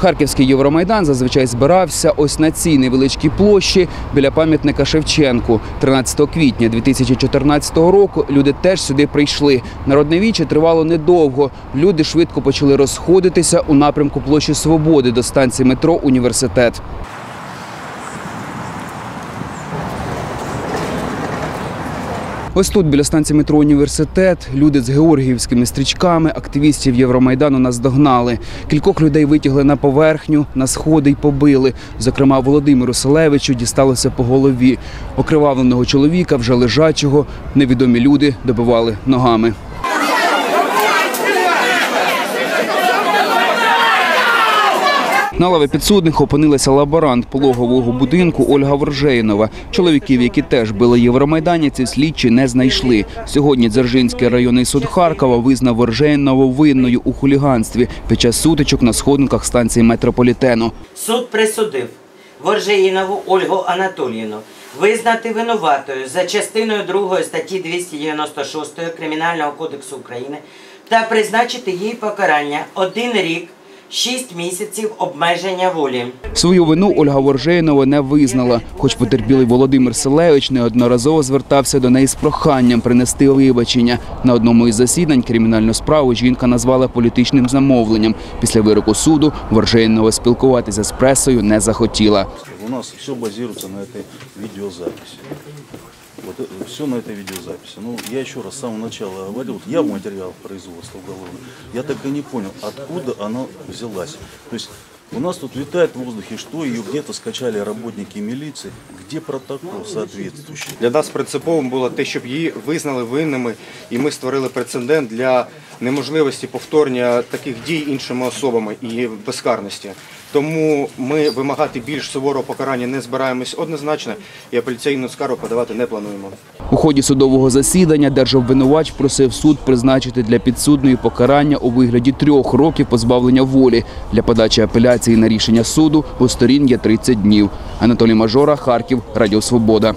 Харківський Євромайдан зазвичай збирався ось на цій невеличкій площі біля пам'ятника Шевченку. 13 квітня 2014 року люди теж сюди прийшли. Народне віче тривало недовго. Люди швидко почали розходитися у напрямку площі Свободи до станції метро Університет. Ось тут біля станції метро Університет люди з георгіївськими стрічками активістів Євромайдану наздогнали. Кількох людей витягли на поверхню, на сходи й побили. Зокрема, Володимиру Селевичу дісталося по голові. Окривавленого чоловіка, вже лежачого, невідомі люди добивали ногами. На лаві підсудних опинилася лаборант пологового будинку Ольга Воржеїнова. Чоловіків, які теж били євромайданівців, слідчі не знайшли. Сьогодні Дзержинський районний суд Харкова визнав Воржеїнову винною у хуліганстві під час сутичок на сходинках станції метрополітену. Суд присудив Воржеїнову Ольгу Анатоліївну визнати винуватою за частиною 2 статті 296 Кримінального кодексу України та призначити їй покарання один рік, 6 місяців обмеження волі. Свою вину Ольга Воржеїнова не визнала, хоч потерпілий Володимир Селевич неодноразово звертався до неї з проханням принести вибачення. На одному із засідань кримінальну справу жінка назвала політичним замовленням. Після вироку суду Воржеїнова спілкуватися з пресою не захотіла. У нас все базируется на этой видеозаписи. Вот все на этой видеозаписи. Ну, я еще раз с самого начала говорил, вот я материал производства уголовного, я так и не понял, откуда она взялась. То есть у нас тут витает в воздухе, что ее где-то скачали работники милиции, где протокол соответствующий. Для нас принциповим було те, щоб її визнали винними, і ми створили прецедент для неможливості повторення таких дій іншими особами і безкарності. Тому ми вимагати більш суворого покарання не збираємось однозначно, і апеляційну скаргу подавати не плануємо. У ході судового засідання держобвинувач просив суд призначити для підсудної покарання у вигляді трьох років позбавлення волі. Для подачі апеляції на рішення суду у сторін є 30 днів. Анатолій Мажора, Харків, Радіо Свобода.